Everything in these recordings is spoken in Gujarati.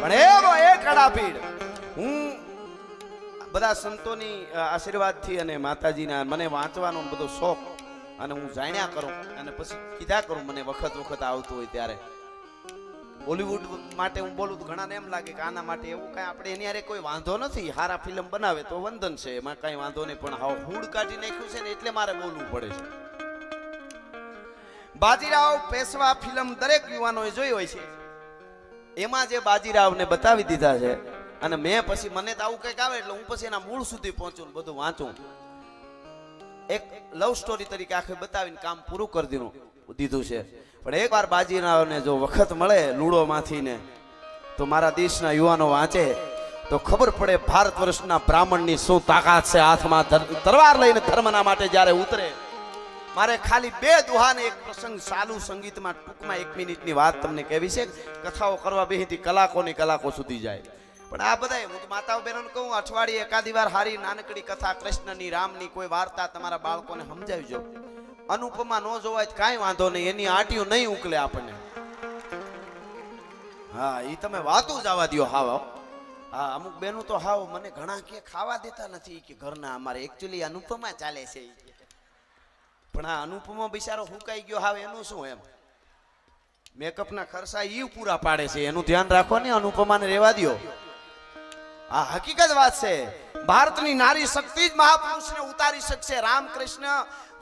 પણ એવો એક અડાપીડ. હું બધા સંતોની આશીર્વાદથી અને માતાજીના મને વાંચવાનો બધો શોખ અને હું જાણ્યા કરું અને પછી કીધા કરું, મને વખત વખત આવતું હોય ત્યારે. બોલિવૂડ માટે હું બોલું તો ઘણાને એમ લાગે કે આના માટે એવું કાંઈ આપણે એની હારે કોઈ વાંધો નથી. હારા ફિલ્મ બનાવે તો વંદન છે, એમાં કાંઈ વાંધો નહીં, પણ હાવ હૂડ કાઢી નાખ્યું છે ને એટલે મારે બોલવું પડે છે. બાજીરાવ પેશવા ફિલ્મ દરેક યુવાનોએ જોઈ હોય છે. એમાં જે બાજીરાવને બતાવી દીધા છે, અને મેં પછી, મને તો આવું કંઈક આવે એટલે હું પછી એના મૂળ સુધી પહોંચું બધું વાંચું. એક લવ સ્ટોરી તરીકે આખે બતાવીને કામ પૂરું કરી દીધું દીધું છે. પણ એકવાર બાજીરાવને જો વખત મળે લૂડોમાંથી ને, તો મારા દેશના યુવાનો વાંચે, તો ખબર પડે ભારત વર્ષના બ્રાહ્મણની શું તાકાત છે હાથમાં તલવાર લઈને ધર્મના માટે જ્યારે ઉતરે. મારે ખાલી બે દુહાને એક પ્રસંગ ચાલુ સંગીતમાં ટૂંકમાં એક મિનિટની વાત તમને કહેવી છે. કથાઓ કરવા બેહીથી કલાકોની કલાકો સુધી જાય. પણ આ બધા હું માતાઓ બહેનોને કહું, અઠવાડિયે એકાદી વાર હારી નાનકડી કથા કૃષ્ણની રામની કોઈ વાર્તા તમારા બાળકોને સમજાવજો. અનુપમા ન જોવાય કાંઈ વાંધો નહીં, એની આટીઓ નહીં ઉકલે આપણને. હા એ તમે વાતું આવવા દ્યો હાવ. હા, અમુક બેનું તો હાવ, મને ઘણા કે ખાવા દેતા નથી. કે, ઘરના અમારે એકચ્યુઅલી અનુપમા ચાલે છે. પણ આ અનુપમા બિચારો હુકાઈ ગયો, હાવ એનું શું એમ? મેકઅપના ખર્ચા ઈ પૂરા પાડે છે, એનું ધ્યાન રાખો ને, અનુપમાને રહેવા દ્યો. આ હકીકત વાત છે, ભારતની નારી શક્તિ જ મહાપુરુષને ઉતારી શકશે. રામકૃષ્ણ,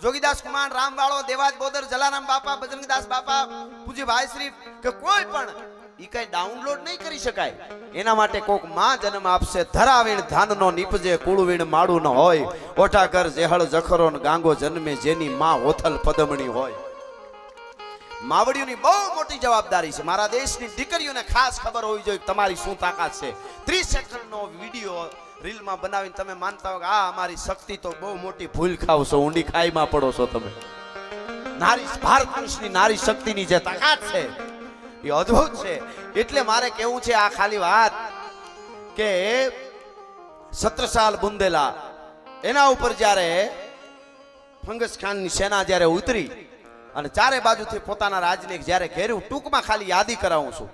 જોગીદાસ કુમાર, રામવાળો, દેવાજ બોદર, જલારામ બાપા, બજરંગદાસ બાપા, પૂજ્ય ભાઈશ્રી કે કોઈ પણ ઈ કઈ ડાઉનલોડ નહીં કરી શકાય. એના માટે કોકમાં જન્મ આપશે. ધરાવીણ ધાનનો નીપજે કુળવીણ માડું ન હોય. ઓઠાકર જેહળ, જખરો ગાંગો જન્મે જેની માં હોથલ પદમણી હોય. માવડીઓની બહુ મોટી જવાબદારી છે. મારા દેશની દીકરીઓને ખાસ ખબર હોવી જોઈએ તમારી શું તાકાત છે. ત્રીસ સેકન્ડનો વીડિયો રીલમાં બનાવીને તમે માનતા હો કે આ અમારી શક્તિ તો બહુ મોટી ભૂલ ખાવ છો. ઊંડી ખાઈમાં પડો છો તમે. નારી ભારત દેશની નારી શક્તિની જે તાકાત છે એ અદ્ભુત છે. એટલે મારે કેવું છે આ ખાલી વાત કે સત્રસાલ બુંદેલા, એના ઉપર જ્યારે ફંગસ ખાનની સેના જ્યારે ઉતરી અને ચારે બાજુથી પોતાના રાજને જ્યારે ઘેર્યું, ટૂંકમાં ખાલી યાદી કરાવું છું.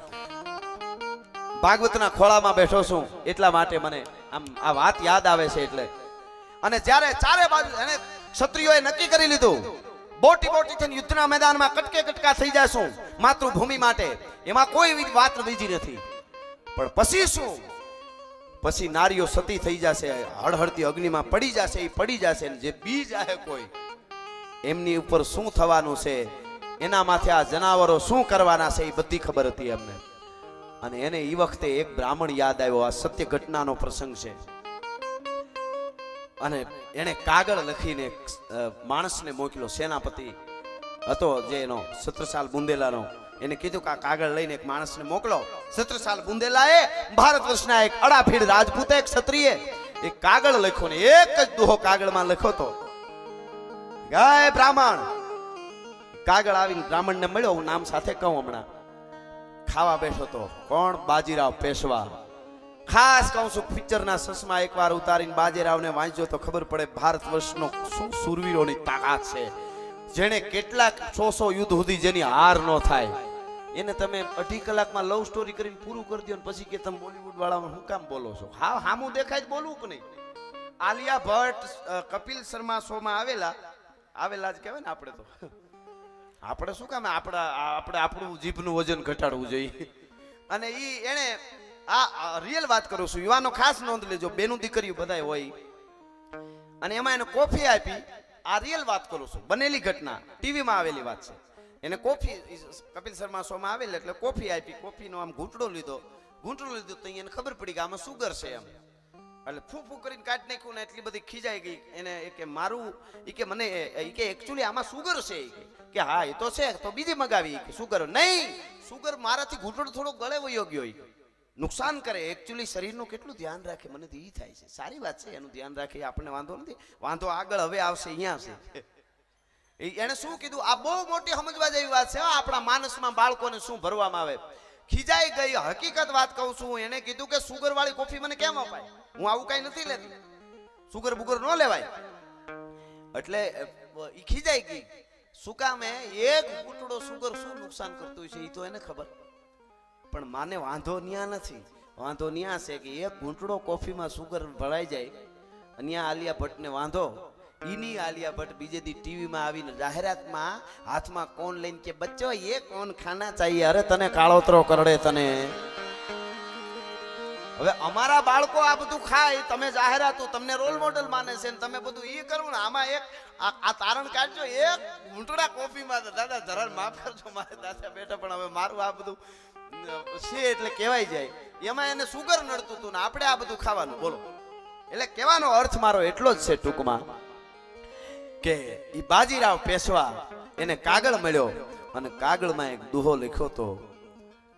ભાગવતના ખોળામાં બેઠો છું, એટલા માટે મને આમ આ વાત યાદ આવે છે એટલે. અને જ્યારે ચારે બાજુ, એને ક્ષત્રિયોએ નક્કી કરી લીધું બોટી બોટી થઈને યુદ્ધના મેદાનમાં કટકે કટકા થઈ જશું માતૃભૂમિ માટે. એમાં કોઈ એવી વાત બીજી નથી. પણ પછી શું? પછી નારીઓ સતી થઈ જશે, હળહળતી અગ્નિમાં પડી જશે એ પડી જશે જે બી જાય કોઈ. એમની ઉપર શું થવાનું છે? એના માથે આ જનાવરો શું કરવાના છે? એ બધી ખબર હતી એમને. અને એને એ વખતે એક બ્રાહ્મણ યાદ આવ્યો, આ સત્ય ઘટનાનો પ્રસંગ છે. અને એણે કાગળ લખીને માણસને મોકલ્યો. સેનાપતિ હતો જે એનો સત્રસાલ બુંદેલાનો. એને કીધું કે આ કાગળ લઈને એક માણસને મોકલો. સત્રસાલ બુંદેલાએ ભારત વર્ષના એક અડાફીડ રાજપૂત, એક ક્ષત્રિય, એક કાગળ લખ્યો ને એક જ દોહો કાગળમાં લખ્યો તો ગાય બ્રાહ્મણ. કાગળ આવીને બ્રાહ્મણને મળ્યો. હું નામ સાથે કહું હમણાં. ખાવા બેઠો તો કોણ બાજીરાવ પેશવા? ખાસ કહું છું, પિક્ચરના સસમા એકવાર ઉતારીને બાજીરાવને વાંચ્યો તો ખબર પડે ભારત વર્ષનો શું સુરવીરોની તાકાત છે. જેણે કેટલાક સો યુદ્ધ સુધી જેની હાર ન થાય. એને તમે અઢી કલાકમાં લવ સ્ટોરી કરીને પૂરું કરી દો પછી કે તમે બોલિવૂડ વાળામાં શું કામ બોલો છો? હા, હામું દેખાય જ બોલવું કે નહીં? આલિયા ભટ્ટ કપિલ શર્મા શોમાં આવેલા. આવેલા જ કહેવાય ને આપણે તો. આપણે શું કામ? આપણા, આપણે, આપણું જીભનું વજન ઘટાડવું જોઈએ. અને એ એણે આ રિયલ વાત કરું છું. યુવાનો ખાસ નોંધ લેજો, બેનું દીકરીઓ બધાય હોય. અને એમાં એને કોફી આપી, આ રિયલ વાત કરું છું. બનેલી ઘટના. ટીવીમાં આવેલી વાત છે. એને કોફી કપિલ શર્મા શોમાં આવેલ, એટલે કોફી આપી, કોફીનો આમ ઘૂંટડો લીધો. ઘૂંટડો લીધો તો એને ખબર પડી કે આમાં સુગર છે એમ. એટલે ફૂ ફૂ કરીને કાઢી નાખ્યું ને એટલી બધી ખીજાઈ ગઈ. એને એ કે મારું એ કે મને કે એકચ્યુઅલી આમાં સુગર છે. કે. હા એ તો છે, તો બીજી મગાવી. સુગર નહીં. સુગર મારાથી ઘૂંટડો થોડો ગળે વયો ગયો. નુકસાન કરે. એકચ્યુઅલી શરીરનું કેટલું ધ્યાન રાખે? મને તો એ થાય છે. સારી વાત છે, એનું ધ્યાન રાખે. આપણને વાંધો નથી. વાંધો આગળ હવે આવશે, અહીંયા છે એ- એણે શું કીધું? આ બહુ મોટી સમજવા જેવી વાત છે. આપણા માનસમાં બાળકોને શું ભરવામાં આવે? ખીજાઈ ગઈ. હકીકત વાત કહું છું એણે કીધું કે સુગર વાળી કોફી મને કેમ અપાય? હું આવું કઈ નથી લેતી. સુગર બુગર ન લેવાય. એટલે એ ખીજાઈ ગઈ. શું કામે એક ઘૂંટડો સુગર શું નુકસાન કરતું છે? એ તો એને ખબર. પણ માને વાંધો ન્યા નથી. વાંધો ન્યા છે કે એક ઘૂંટડો કોફીમાં સુગર ભરાઈ જાય અને આલિયા ભટ્ટને વાંધો. ઈની આલિયા ભટ્ટ બીજે દી ટીવીમાં આવીને જાહેરાતમાં હાથમાં કોણ લઈને કે, બચ્ચો, એ કોણ ખાના ચાહીએ અરે તને કાળોતરો કરડે તને. હવે અમારા બાળકો આ બધું ખાય, તમે જાહેરાતો તમને રોલ મોડલ માને છે ને તમે બધું એ કરવું ને, આમાં એક આ તારણ કાઢજો, એક ઘૂંટડા કોફીમાં દાદા જરા માફ કરજો, મારે દાદા બેટા પણ હવે મારું આ બધું છે એટલે કહેવાય જાય. એમાં એને સુગર નડતું હતું ને આપણે આ બધું ખાવાનું. બોલો. એટલે કહેવાનો અર્થ મારો એટલો જ છે ટૂંકમાં કે એ બાજીરાવ પેશવા એને કાગળ મળ્યો અને કાગળમાં એક દુહો લખ્યો હતો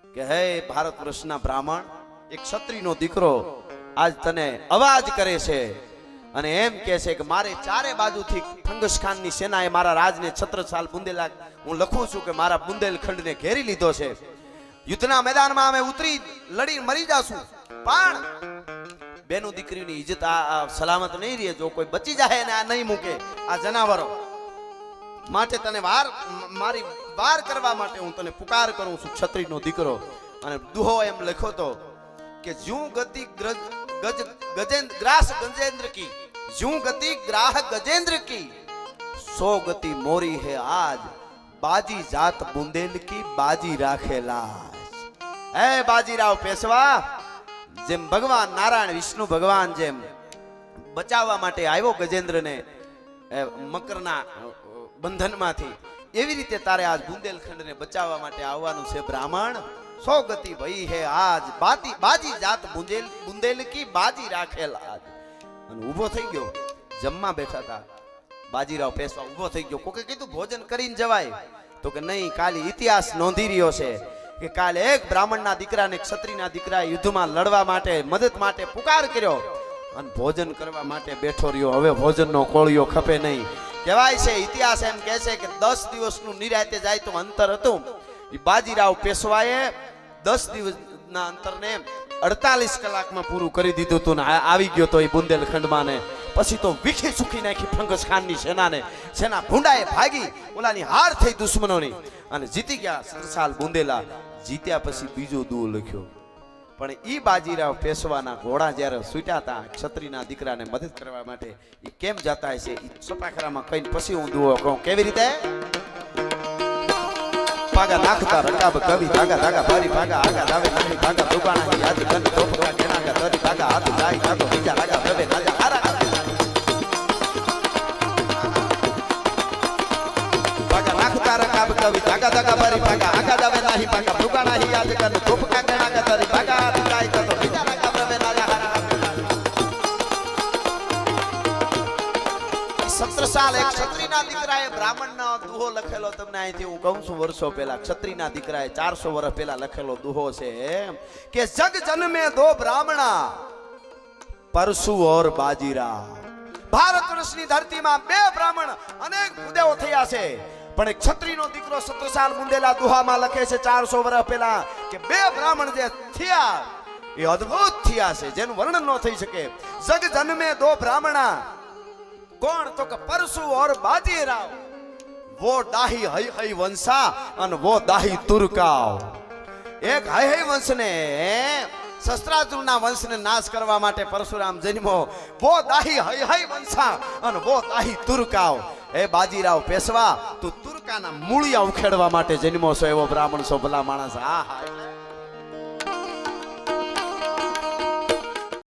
કે, હે ભારત વર્ષના બ્રાહ્મણ, એક ક્ષત્રિયનો દીકરો આજ તને અવાજ કરે છે અને એમ કે છે કે મારે ચારે બાજુથી ફંગસ ખાનની સેનાએ મારા રાજને છત્રસાલ બુંદેલા હું લખું છું કે મારા બુંદેલખંડને ઘેરી લીધો છે. યુદ્ધના મેદાનમાં અમે ઉતરી લડી મરી જાશું. પણ બેનું દીકરીની ઇજ્જત સલામત નહીં રહે. જો કોઈ બચી જાય ને આ નહીં મૂકે, આ જનાવરો. માટે તને વાર મારી વાર કરવા માટે હું તને પુકાર કરું છું, છત્રીનો દીકરો. અને દુહો એમ લખ્યો તો કે જું ગતિ ગ્રજ ગજ ગજેન્દ્ર ગ્રાસ ગજેન્દ્ર કી. જું ગતિ ગ્રાહ ગજેન્દ્ર કી. સો ગતિ મોરી હે આજ. બાજી જાત બુંદેલ કી, બાજી રાખે લાજ. હે બાજીરાવ પેશવા, જેમ ભગવાન નારાયણ, વિષ્ણુ ભગવાન જેમ બચાવવા માટે આવ્યો ગજેન્દ્રને મકરના બંધનમાંથી, એવી રીતે તારે આજ બુંદેલખંડને બચાવવા માટે આવવાનું છે બ્રાહ્મણ. સો ગતિ ભઈ હે આજ. બાતી, બાજી જાત બુંદેલ બુંદેલ કી બાજી રાખેલ આજ. અને ઊભો થઈ ગયો. જમવા બેઠા હતા બાજીરાવ પેશવા ઊભો થઈ ગયો. કોકે કીધું, ભોજન કરીને જવાય. તો કે નહીં, કાલી ઇતિહાસ નોંધી રહ્યો છે. કે કાલે એક બ્રાહ્મણના દીકરાને ક્ષત્રિયના દીકરા યુદ્ધમાં લડવા માટે, મદદ માટે પુકાર કર્યો. અને ભોજન કરવા માટે બેઠો રહ્યો. હવે ભોજનનો કોળિયો ખપે નહીં. કહેવાય છે, ઇતિહાસ એમ કહે છે કે દસ દિવસનું નિરાતે જાય તો અંતર હતું. એ બાજીરાવ પેશવાએ દસ દિવસના અંતરને અડતાલીસ કલાકમાં પૂરું કરી દીધું હતું ને આવી ગયો તો એ બુંદેલખંડમાં ને. પછી તો વિખી સુખી નાખી ફંગસ ખાનની સેનાને, સેના ભૂંડાએ ભાગી. ઓલાની હાર થઈ દુશ્મનોની. અને જીતી ગયા સરસાલ બુંદેલા. જીત્યા પછી બીજો દુઓ લખ્યો. પણ ઈ બાજીરાવ પેશવાના ઘોડા જ્યારે છૂટ્યા હતા ક્ષત્રિયના દીકરાને મદદ કરવા માટે એ કેમ જતા હશે એ સપાખરામાં કહીને પછી હું દુઓ કહું. કેવી રીતે? પાગા નાખતા રકાબ કવિ, ભાગા ધાગા ભારી, ભાગા આગા દાવે નાની ભાગા દુકાના યાદ કન ભાગા હાથ લાઈ કાતો બીજા રાગા પ્રભે, રાજા હારા. ભાગા નાખતા રકાબ કવિ ધાગા ધાગા ભારી ભાગા આગા દાવે નાહી ભાગા દુકાના યાદ કન તોપકા કેનાગા તરી ભાગા જાય કાતો બીજા રાગા પ્રભે રાજા હારા સત્તર સાલ એક ક્ષત્રિયના દીકરાએ બ્રાહ્મણનો દુહો લખેલો તમને અહીંથી હું કહું છું, વર્ષો પહેલા ક્ષત્રિયના દીકરાએ ચારસો વર્ષ પહેલા લખેલો દુહો છે કે, જગ જન્મે દો બ્રાહ્મણા પરશુ ઓર બાજીરા ભારત વર્ષની ધરતીમાં બે બ્રાહ્મણ અનેક ભૂદેવો થયા છે. પણ એક છત્રીનો દીકરો સત્રસાલ મુંદેલા દુહામાં લખે છે, ચારસો વર્ષ પહેલા કે બે બ્રાહ્મણ જે થયા, એ અદ્ભુત થયા છે, જેનું વર્ણન ન થઈ શકે. જગ જન્મે દો બ્રાહ્મણા, કોણ તો કે પરશુ ઓર બાજીરાવ? વો દાહી હઈ હઈ વંશા અને વો દાહી તુરકાવ. એક હઈ હઈ વંશને શસ્ત્રાર્જુનના વંશને નાશ કરવા માટે પરશુરામ જન્મો વો દાહી હય હય વંશા અને વો દાહી તુર્કાવ. એ બાજીરાવ પેશવા, તું તુર્કાના મૂળિયા ઉખેડવા માટે જન્મો છો એવો બ્રાહ્મણ છો ભલા માણસ. આ હા